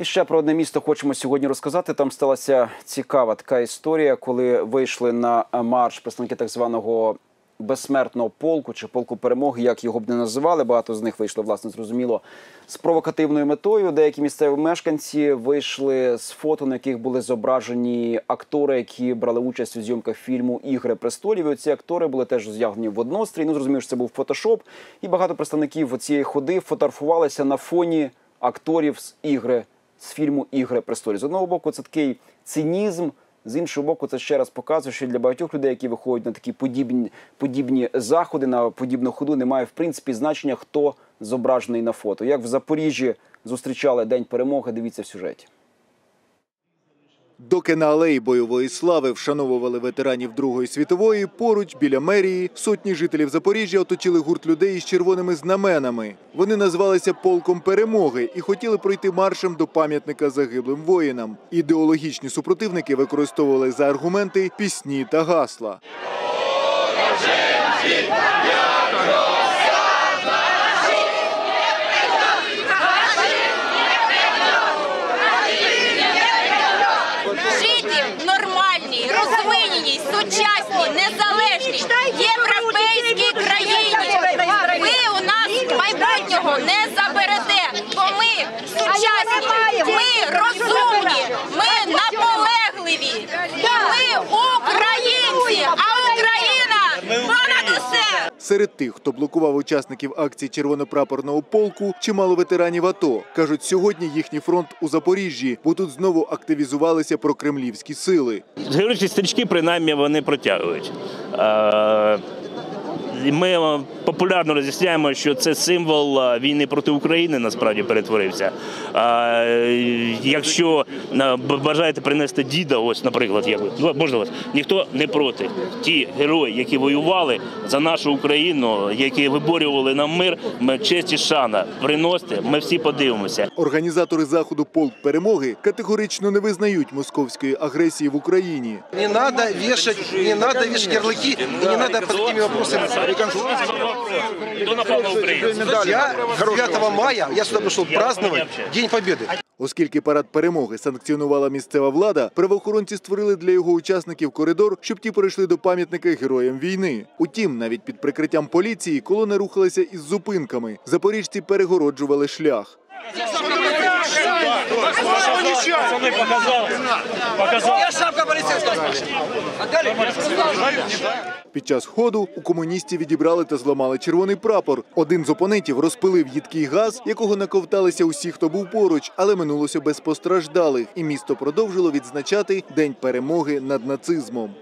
І ще про одне місто хочемо сьогодні розказати. Там сталася цікава така історія, коли вийшли на марш представники так званого безсмертного полку чи полку перемоги, як його б не називали. Багато з них вийшло, власне, зрозуміло, з провокативною метою. Деякі місцеві мешканці вийшли з фото, на яких були зображені актори, які брали участь у зйомках фільму Ігри престолів. І ці актори були теж з'явлені в однострій. Ну зрозуміло, що це був фотошоп, і багато представників цієї ходи фотографувалися на фоні акторів з ігри з фільму Ігри престолів. З одного боку, це такий цинізм. З іншого боку, це ще раз показує, що для багатьох людей, які виходять на такі подібні подібні заходи, на подібну ходу, немає в принципі значення, хто зображений на фото. Як в Запоріжжі зустрічали День перемоги, дивіться в сюжеті. Доки на алеї бойової слави вшановували ветеранів Другої світової, поруч біля мерії сотні жителів Запоріжжя оточили гурт людей із червоними знаменами. Вони назвалися полком перемоги і хотіли пройти маршем до пам'ятника загиблим воїнам. Ідеологічні супротивники використовували за аргументи пісні та гасла. Розвиненій, сучасній, Серед тих, хто блокував учасників акції червонопрапорного полку, чимало ветеранів АТО. Кажуть, сьогодні їхній фронт у Запоріжжі, бо тут знову активізувалися прокремлівські сили. Героїчі стрічки, принаймні, вони протягують. Ми е, популярно роз'ясняємо, що це символ е, війни проти України насправді перетворився. Е, Якщо бажаєте принести діда, ось, наприклад, як ви, ну, можна вас, ніхто не проти. Ті герої, які воювали за нашу Україну, які виборювали нам мир, ми честь і шана. Приносите, ми всі подивимося. Організатори заходу полк перемоги категорично не визнають московської агресії в Україні. Не надо вешать, не надо вешать ярлыки, и не надо под такими вопросами. Я 9 мая, я сюда пришел праздновать День Победы. Оскільки парад перемоги санкціонувала місцева влада, правоохоронці створили для його учасників коридор, щоб ті перейшли до пам'ятника героям війни. Утім, навіть під прикриттям поліції колони рухалися із зупинками. Запоріжці перегороджували шлях. Під час ходу у комуністів відібрали та зламали червоний прапор. Один з опонентів розпилив їдкий газ, якого наковталися усі, хто був поруч, але минулося без постраждалих. І місто продовжило відзначати День перемоги над нацизмом.